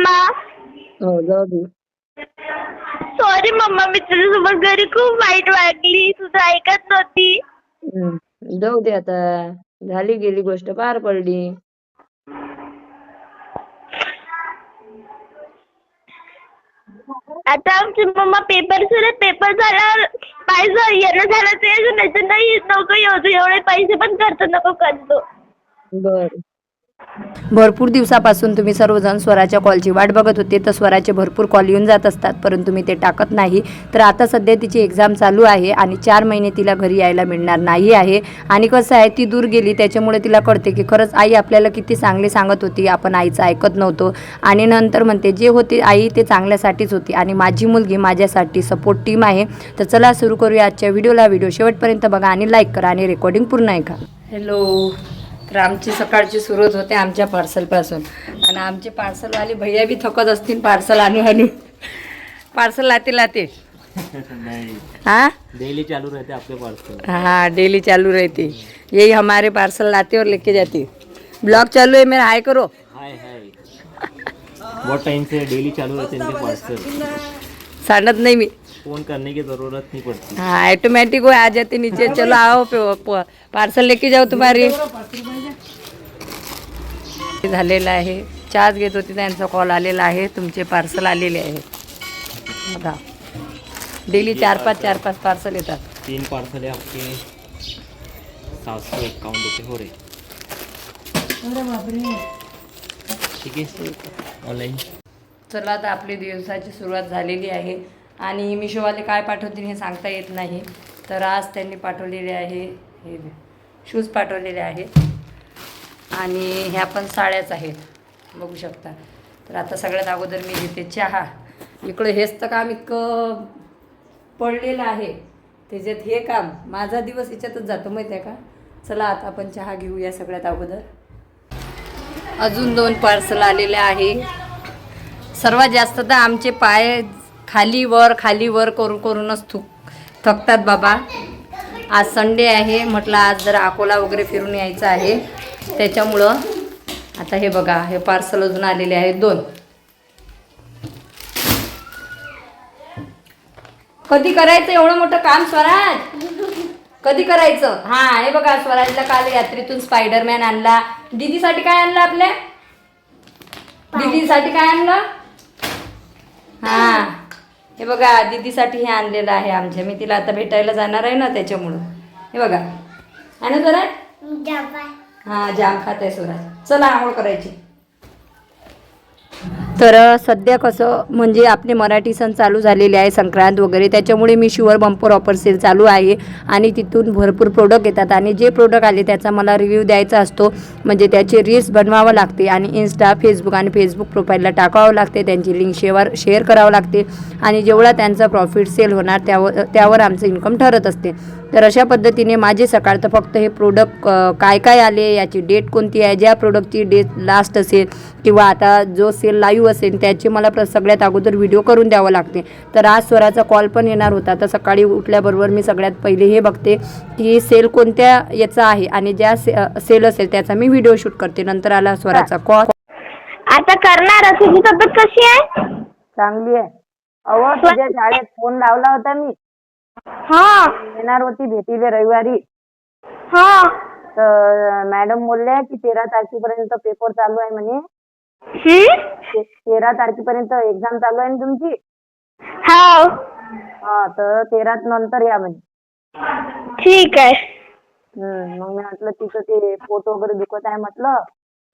Mamma हो जाऊ दे sorry mamma मी तुझ्यासोबत घरी खूप वाईट वागली तुझं ऐकत नव्हती हम्म. जाऊ दे आता झाली गेली गोष्ट पार पडली आता आमची मम्मा पेपर सुरू पेपर झाल्यावर पाहिजे येणं झालं ते नाही तर नाही नको येऊ तू एवढे पैसे पण खर्च नको करतो बर भरपूर दिवसापासून तुम्ही सर्वजण स्वराच्या कॉलची वाट बघत होते तर स्वराचे भरपूर कॉल येऊन जात असतात परंतु मी ते टाकत नाही. तर आता सध्या तिची एक्झाम चालू आहे आणि चार महिने तिला घरी यायला मिळणार नाही आहे. आणि कसं आहे ती दूर गेली त्याच्यामुळे तिला कळते की खरंच आई आपल्याला किती चांगले सांगत होती आपण आईचं ऐकत नव्हतो. आणि नंतर म्हणते जे होते आई ते चांगल्यासाठीच होती आणि माझी मुलगी माझ्यासाठी सपोर्ट टीम आहे. तर चला सुरू करूया आजच्या व्हिडिओला व्हिडिओ शेवटपर्यंत बघा आणि लाईक करा आणि रेकॉर्डिंग पूर्ण ऐका. हॅलो तर आमची सकाळची सुरुवात होते आमच्या पार्सलपासून. आणि आमचे पार्सलवाले भैया बी थकत असतील पार्सल आणू आणू. पार्सल लाते लाते. नहीं. हाँ? डेली चालू रहते आपके पार्सल. हाँ डेली चालू रहती. यही हमारे पार्सल लाते और लेके जाते. ब्लॉग चालू है मेरा हाय करो. हाय हाय. बहुत टाइम से डेली चालू रहते इनके पार्सल. सांडत नहीं मी. फोन करने की जरूरत नहीं पड़ती। हाँ ऑटोमेटिक वो आ जाते नीचे। चलो आओ पार्सल लेके जाओ तुम्हारी। झालेला आहे चहाच घेत होती त्यांचा कॉल आलेला आहे तुमचे पार्सल आलेले आहे बघा. डेली चार पाच चार पाच पार्सल येतात. तीन पार्सल है आपके सात सौ इक्यावन रुपये हो रहे ठीक है ऑनलाइन चला आता आपली दिवसाची सुरुवात झालेली आहे. आणि मिशोवाले काय पाठवतील हे सांगता येत नाही. तर आज त्यांनी पाठवलेले आहे हे शूज पाठवलेले आहेत. आणि ह्या पण साड्याच आहेत. बघू शकता. तर आता सगळ्यात अगोदर मी घेते चहा. इकडं हेच तर काम इतकं पडलेलं आहे. त्याच्यात हे काम माझा दिवस याच्यातच जातो माहिती आहे का? चला आता आपण चहा घेऊया सगळ्यात अगोदर. अजून दोन पार्सल आलेले आहे. सर्वात जास्त तर आमचे पाय खाली वर खाली वर करून करूनच थुक थकतात बाबा. आज संडे आहे म्हटलं आज जरा अकोला वगैरे फिरून यायचं आहे. त्याच्यामुळं आता हे बघा हे पार्सल अजून आलेले आहेत दोन. कधी करायचं एवढं मोठं काम स्वराज? कधी करायचं? हा हे बघा स्वराजला काल यात्रेतून स्पायडरमॅन आणला. दीदीसाठी काय आणलं आपल्या? दीदीसाठी काय आणलं? हा. हे बघा दीदीसाठी हे आणलेलं आहे आमच्या. मी तिला आता भेटायला जाणार आहे ना त्याच्यामुळं. हे बघा. आणि जरा हा जाम खात आहे स्वराज. चला आंघोळ करायची. तर सध्या कसं म्हणजे आपले मराठी सण चालू झालेले आहे संक्रांत वगैरे. त्याच्यामुळे मी शुअर बंपर ऑफर सेल चालू आहे आणि तिथून भरपूर प्रोडक्ट येतात. आणि जे प्रोडक्ट आले त्याचा मला रिव्ह्यू द्यायचा असतो. म्हणजे त्याचे रील्स बनवावं लागते आणि इन्स्टा फेसबुक आणि फेसबुक प्रोफाईलला टाकावं लागते. त्यांची लिंक शेअर शेअर करावं लागते. आणि जेवढा त्यांचा प्रॉफिट सेल होणार त्यावर त्यावर आमचं इन्कम ठरत असते. तर अशा पद्धतीने माझे सकाळ तर फक्त हे प्रोडक्ट काय काय आले याची डेट कोणती आहे ज्या प्रोडक्टची डेट लास्ट असेल किंवा आता जो सेल लाईव्ह असेल त्याचे मला प्र सगळ्यात अगोदर व्हिडिओ करून द्यावं लागते. तर आज स्वराचा कॉल पण येणार होता. तर सकाळी उठल्याबरोबर मी सगळ्यात पहिले हे बघते की सेल कोणत्या याचा आहे आणि ज्या से सेल असेल त्याचा मी व्हिडिओ शूट करते. नंतर आला स्वराचा कॉल आता करणार तुझी तब्येत कशी आहे? चांगली आहे. अहो तुझ्या शाळेत फोन लावला होता मी. हा। येणार होती भेटीले रविवारी। हा। तर मॅडम बोलल्या की तेरा तारखेपर्यंत पेपर चालू आहे म्हणे. हम्म? ते- तेरा तारखेपर्यंत एक्झाम चालू आहे ना तुमची? हाव. हा तर तेरा नंतर या म्हणे. ठीक आहे. हम्म, मग मी म्हटलं तिचं ते पोट वगैरे दुखत आहे म्हटलं.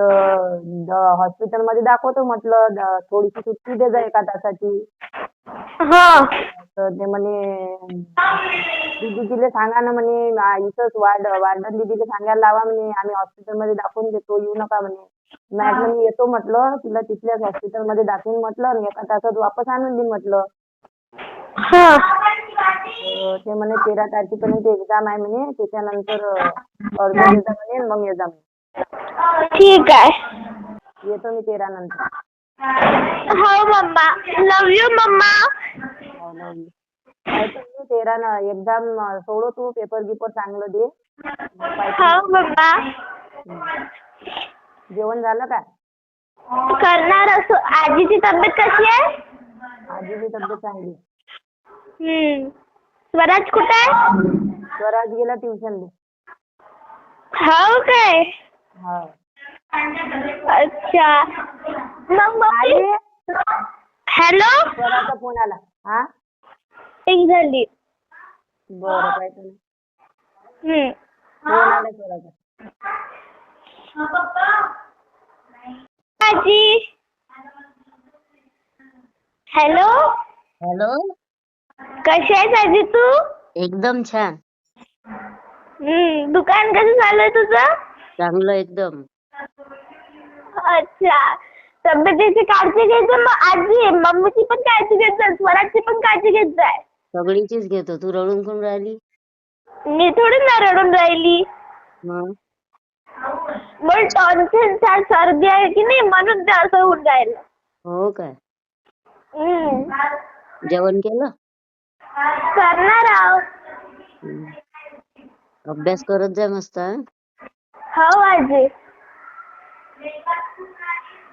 तर हॉस्पिटलमध्ये दाखवतो म्हटलं थोडीशी सुट्टी दे जा एका तासाची. हा. तर ते म्हणे दीदीजीले सांगा ना म्हणे आ, इथंच वार्ड वार्डन दीदीला सांगायला लावा म्हणे आम्ही हॉस्पिटलमध्ये दाखवून देतो येऊ नका म्हणे. मॅडम मी येतो म्हटलं तिला तिथल्याच हॉस्पिटलमध्ये दाखवून म्हटलं आणि एका तासात वापस आणून देईन म्हटलं. हा. तर ते म्हणे तेरा तारखेपर्यंत एक्झाम आहे म्हणे त्याच्यानंतर अर्ज म्हणे मग ये जा म्हणे. ठीक आहे. येतो मी तेरा नंतर हो मम्मा. Love you mamma. हो, लावली. येतो मी तेरा न एक्झाम सोडव तू पेपर गिपर चांगलं दे. हो मम्मा. जेवण झालं का? करणार असं. आजीची तब्येत कशी आहे? आजीची तब्येत चांगली. हम्म. स्वराज कुठे आहे? स्वराज गेला ट्युशनला हो काय? हा. अच्छा. मग मम्मी हॅलो? फोन आला? हा? एक झाली. बरं काय तुला हम्म. फोन आला स्वराचा आजी. हॅलो? हॅलो? कशी आहेस आजी तू? एकदम छान. हम्म. दुकान कसं चालू आहे तुझं? चांगलं एकदम. अच्छा. तब्येतीची काळजी घ्यायचं मग आजी? मम्मीची पण काळजी घेत जा स्वराजची पण काळजी घेत जाय सगळीचीच घेतो. तू रडून कोण राहिली? मी थोडी ना रडून राहिली. मग? मग टॉन्सिल सर्दी आहे की नाही म्हणून ते असं होऊन राहिलं. हो काय? हम्म. जेवण केलं? करणार आहो हम्म. अभ्यास करत जा मस्त हं? हो आजी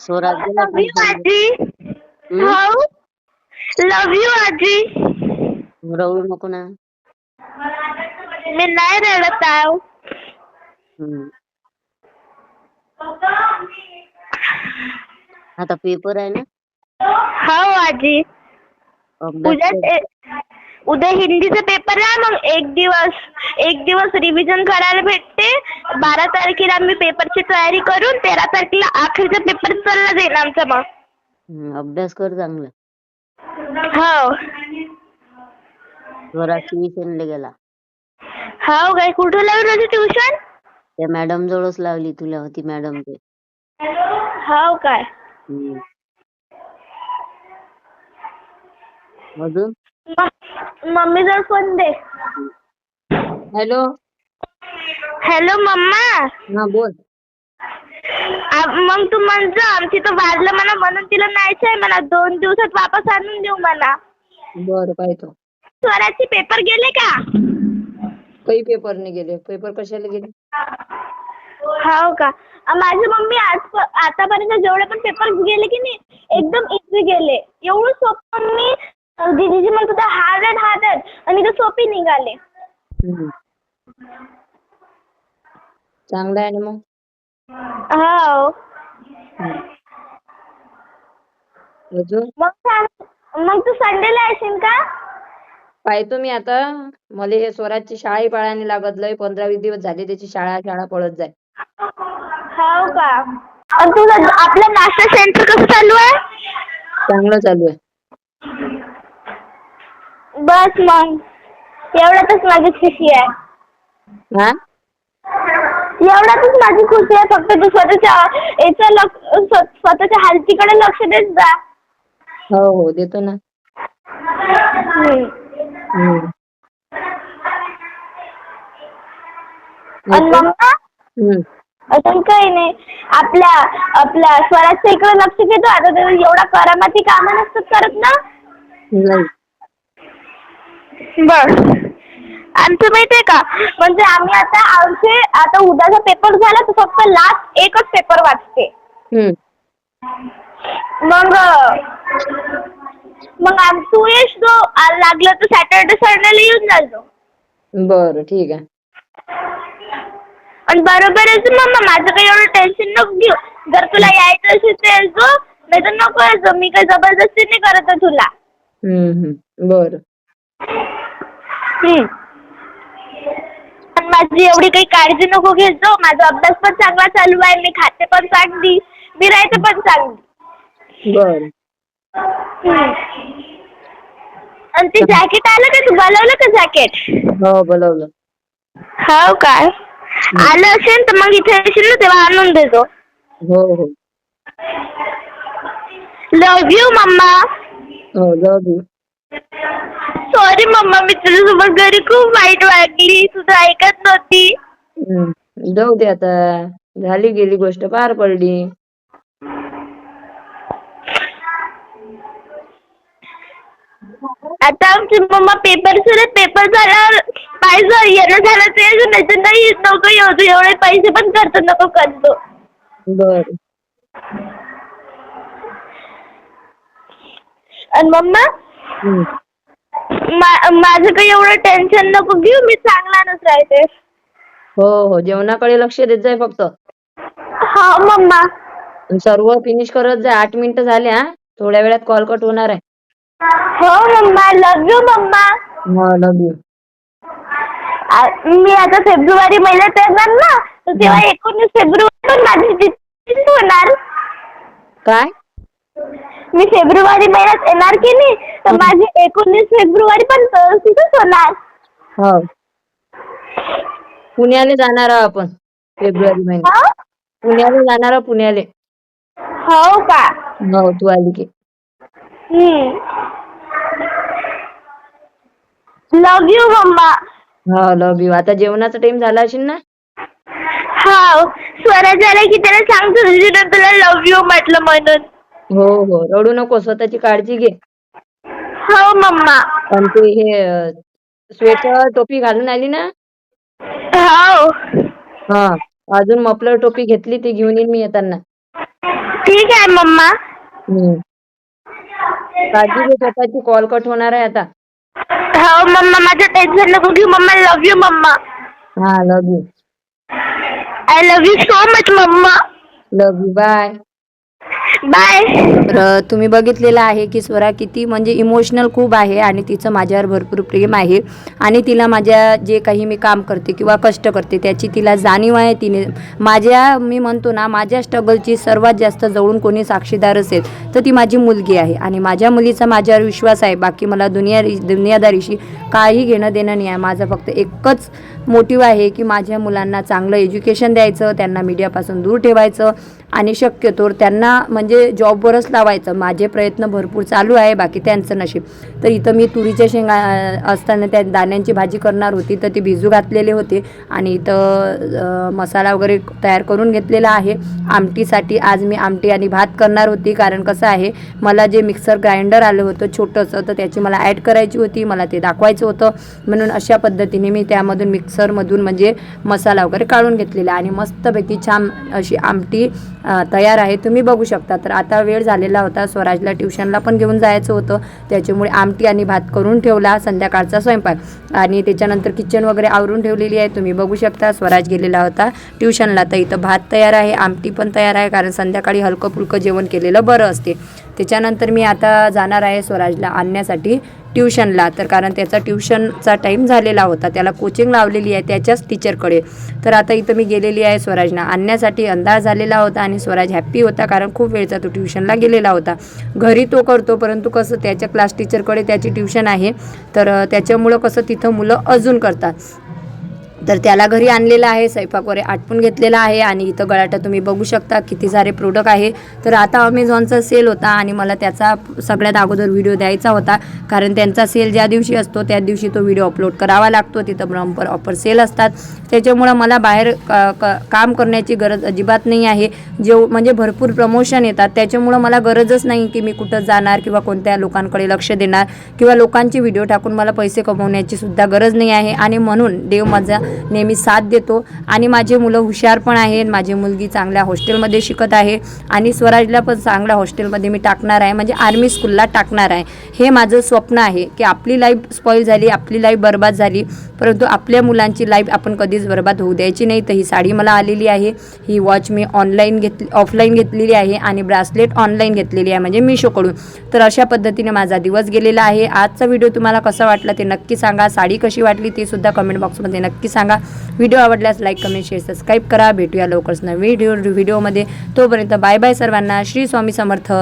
स्वराज गेला लव यू. आजी हम्म? हो लव यू आजी रडू नको ना मी नाही रडत आहो हम्म. आता पेपर आहे ना हो आजी अभ्यास उद्या कर. ते- उद्या हिंदीचा पेपर आहे मग एक दिवस एक दिवस रिव्हिजन करायला भेटते. बारा तारखेला आम्ही पेपरची तयारी करून तेरा तारखेला अखेरचा पेपर चालला जाईल आमचा मग. हम्म, अभ्यास कर चांगला. हो. स्वराज ट्युशनला गेला हो काय कुठं लावली होती ट्युशन त्या मॅडम जवळच लावली तुला होती मॅडम ते. हो काय. हम्म. अजून? मम्मी जवळ फोन दे. हॅलो. Hello mamma. हा बोल. आ- मग तू म्हणतो आमची तर वाजलं म्हणा म्हणून तिला न्यायचं आहे म्हणा. दोन दिवसात वापस आणून देऊ म्हणा. बरं पाहतो. स्वराचे पेपर गेले का? काही पेपर नाही गेले पेपर कशाला गेले? हो का? माझी मम्मी आज आतापर्यंत जेवढे पण पेपर गेले की नाही एकदम इझी गेले. एवढं सोपं अ, दीदीजी म्हणत होता हार्ड हार्ड आणि ते सोपे निघाले. चांगलं आहे ना मग. हो अजून? मग सांग मग तू संडेला येशील का? पाहतो मी आता. मला हे स्वराजची शाळाही पाळायला लागत लय पंधरा वीस दिवस झाले त्याची शाळा शाळा पळत जाय. हो का? आणि तुझं आपलं नाश्ता सेंटर कसं चालू आहे? चांगलं चालू आहे. बस मग. एवढ्यातच माझी खुशी आहे. हा? एवढ्यातच माझी खुशी आहे. फक्त तू स्वतःच्या याचं लक्ष स्व- स्वतःच्या हालतीकडे लक्ष देत जा. हो हो देतो ना. आणि. अजून काही नाही. आपल्या आपल्या स्वराजच्या इकडे लक्ष देतो आता एवढा करामाती कामं नसतात करत ना. बर. आमचं माहितीये का? म्हणजे आम्ही आता आमचे आता उद्याचा पेपर झाला तर फक्त लास्ट एकच पेपर वाचते. हम्म. मग मग आम तू येस जो आ- लागलं तर सॅटर्डे संडेला येऊन जायचो. बरं ठीक आहे. आणि बरोबर आहे मम्मा माझं काही एवढं टेन्शन नको घेऊ. जर तुला यायचं असेल तर यायचो नाही तर नको यायचो मी काही जबरदस्ती नाही करत आहे तुला. हम्म हम्म. बरं. आणि माझी एवढी काही काळजी नको घेत जाऊ माझा अभ्यास पण चांगला चालू आहे. मी खाते पण चांगली. मी राहते पण चांगली. बरं. आणि ते जॅकेट आलं का? तू बोलवलं का जॅकेट हो बोलवलं. हो काय आलं असेल तर मग इथे येशील ना तेव्हा आणून देतो हो हो. लव यू मम्मा हो जाऊ दे सॉरी मम्मा मी तुझ्यासोबत घरी खूप वाईट वागली. तुझं ऐकत नव्हती. हम्म. जाऊ दे आता. झाली गेली गोष्ट पार पडली. आता आमची मम्मा पेपर सुरू पेपर झाल्यावर पाहिजे येणं झालं ते येऊ, नाही नाही. नको येऊ तू एवढे पैसे पण खर्च नको करतो. बर. आणि मम्मा. मा- माझं काही एवढं टेन्शन नको घेऊ मी चांगलाच राहते. हो हो जेवणाकडे लक्ष देत जाय फक्त. हा मम्मा. आणि सर्व फिनिश करत जाय आठ मिनिटं झाले हा. थोड्या वेळात कॉल कट होणार आहे. हो मम्मा. Love you mamma. हो लव यू आ- मी आता फेब्रुवारी महिन्यात येणार ना तर तेव्हा एकोणीस फेब्रुवारी पण माझी होणार. काय? मी फेब्रुवारी महिन्यात येणार की नाही? तर माझी एकोणीस फेब्रुवारी पण तिथेच होणार. हो. पुण्याला जाणार आहोत आपण फेब्रुवारी महिन्यात. हा? पुण्याला जाणार आहोत पुण्याले. हो का? हो तू आली की. लव यू मम्मा हो लव यू आता जेवणाचा टाइम झाला असेल ना? हा स्वराज आला की त्याला सांगतो तुझ्या तुला लव यू म्हटलं म्हणून. हो हो. रडू नको स्वतःची काळजी घे. हो मम्मा. आणि ते हे स्वेटर टोपी घालून आली ना? हो. हा. अजून मफलर टोपी घेतली ती घेऊन येईन मी येताना. ठीक आहे मम्मा. काळजी घे स्वतःची कॉल कट होणार आहे आता. हो मम्मा. माझं टेन्शन नको घेऊ मम्मा. Love you mamma. हा love you I love you so much mamma. Love you bye bye. तर तुम्ही बघितलेलं आहे की स्वरा किती म्हणजे इमोशनल खूप आहे आणि तिचं माझ्यावर भरपूर प्रेम आहे. आणि तिला माझ्या जे काही मी काम करते किंवा कष्ट करते त्याची तिला जाणीव आहे तिने. माझ्या मी म्हणतो ना माझ्या स्ट्रगलची सर्वात जास्त जवळून कोणी साक्षीदार असेल तर ती माझी मुलगी आहे आणि माझ्या मुलीचा माझ्यावर विश्वास आहे. बाकी मला दुनिया दुनियादारीशी काही घेणं देणं नाही आहे. माझं फक्त एकच मोटिव्ह आहे की माझ्या मुलांना चांगलं एज्युकेशन द्यायचं त्यांना मीडियापासून दूर ठेवायचं आणि शक्यतो त्यांना म्हणजे म्हणजे जॉबवरच लावायचं. माझे प्रयत्न भरपूर चालू आहे बाकी त्यांचं नशीब. तर इथं मी तुरीच्या शेंगा असताना त्या दाण्यांची भाजी करणार होती तर ती भिजू घातलेले होते. आणि इथं मसाला वगैरे तयार करून घेतलेला आहे. आमटीसाठी आज मी आमटी आणि भात करणार होती कारण कसं आहे मला जे मिक्सर ग्राइंडर आलं होतं छोटंसं तर त्याची मला ॲड करायची होती मला ते दाखवायचं होतं. म्हणून अशा पद्धतीने मी त्यामधून मिक्सरमधून म्हणजे मसाला वगैरे काढून घेतलेला आणि मस्तपैकी छान अशी आमटी तयार आहे. तुम्ही बघू शकता. तर आता वेळ झालेला होता. स्वराजला ट्युशनला पण घेऊन जायचं होतं. त्याच्यामुळे आमटी आणि भात करून ठेवला संध्याकाळचा स्वयंपाक. आणि त्याच्यानंतर किचन वगैरे आवरून ठेवलेली आहे. तुम्ही बघू शकता. स्वराज गेलेला होता ट्युशनला. तर इथं भात तयार आहे. आमटी पण तयार आहे. कारण संध्याकाळी हलकं फुलकं जेवण केलेलं बरं असते. त्याच्यानंतर मी आता जाणार आहे स्वराजला आणण्यासाठी. ट्युशनला. तर कारण त्याचा ट्युशनचा टाईम झालेला होता. त्याला कोचिंग लावलेली आहे त्याच्याच टीचरकडे. तर आता इथं मी गेलेली आहे स्वराजना आणण्यासाठी अंदाज झालेला होता आणि स्वराज हॅप्पी होता कारण खूप वेळचा तो ट्युशनला गेलेला होता. घरी तो करतो परंतु कसं त्याच्या क्लास टीचरकडे त्याची ट्युशन आहे. तर त्याच्यामुळं कसं तिथं मुलं अजून करतात. तर त्याला घरी आणलेलं आहे स्वयंपाक वगैरे आटपून घेतलेला आहे आणि इथं गळाटा तुम्ही बघू शकता किती सारे प्रोडक्ट आहे. तर आता अमेझॉनचा सेल होता आणि मला त्याचा सगळ्यात अगोदर व्हिडिओ द्यायचा होता. कारण त्यांचा सेल ज्या दिवशी असतो त्या दिवशी तो व्हिडिओ अपलोड करावा लागतो. तिथं ब्रम्पर ऑफर सेल असतात. त्याच्यामुळं मला बाहेर क- क- काम करण्याची गरज अजिबात नाही आहे. जेव म्हणजे भरपूर प्रमोशन येतात. त्याच्यामुळं मला गरजच नाही की मी कुठं जाणार किंवा कोणत्या लोकांकडे लक्ष देणार किंवा लोकांची व्हिडिओ टाकून मला पैसे कमवण्याची सुद्धा गरज नाही आहे. आणि म्हणून देव माझा नेहमी साथ देतो. आणि माझे मुलं हुशार पण आहेत. माझी मुलगी चांगल्या हॉस्टेलमध्ये शिकत आहे. आणि स्वराजला पण चांगल्या हॉस्टेलमध्ये मी टाकणार आहे. म्हणजे आर्मी स्कूलला टाकणार आहे. हे माझं स्वप्न आहे की आपली लाईफ स्पॉईल झाली आपली लाईफ बर्बाद झाली परंतु आपल्या मुलांची लाईफ आपण कधीच बर्बाद होऊ द्यायची नाही. तर ही साडी मला आलेली आहे. ही वॉच मी ऑनलाईन घेतली ऑफलाईन घेतलेली आहे आणि ब्रासलेट ऑनलाईन घेतलेली आहे म्हणजे मिशोकडून. तर अशा पद्धतीने माझा दिवस गेलेला आहे. आजचा व्हिडिओ तुम्हाला कसा वाटला ते नक्की सांगा. साडी कशी वाटली ते सुद्धा कमेंट बॉक्समध्ये नक्की सांगा. व्हिडिओ आवडल्यास लाईक कमेंट शेअर सबस्क्राईब करा. भेटूया लवकरच नवीन व्हिडिओ व्हिडिओमध्ये तोपर्यंत बाय बाय सर्वांना. श्री स्वामी समर्थ.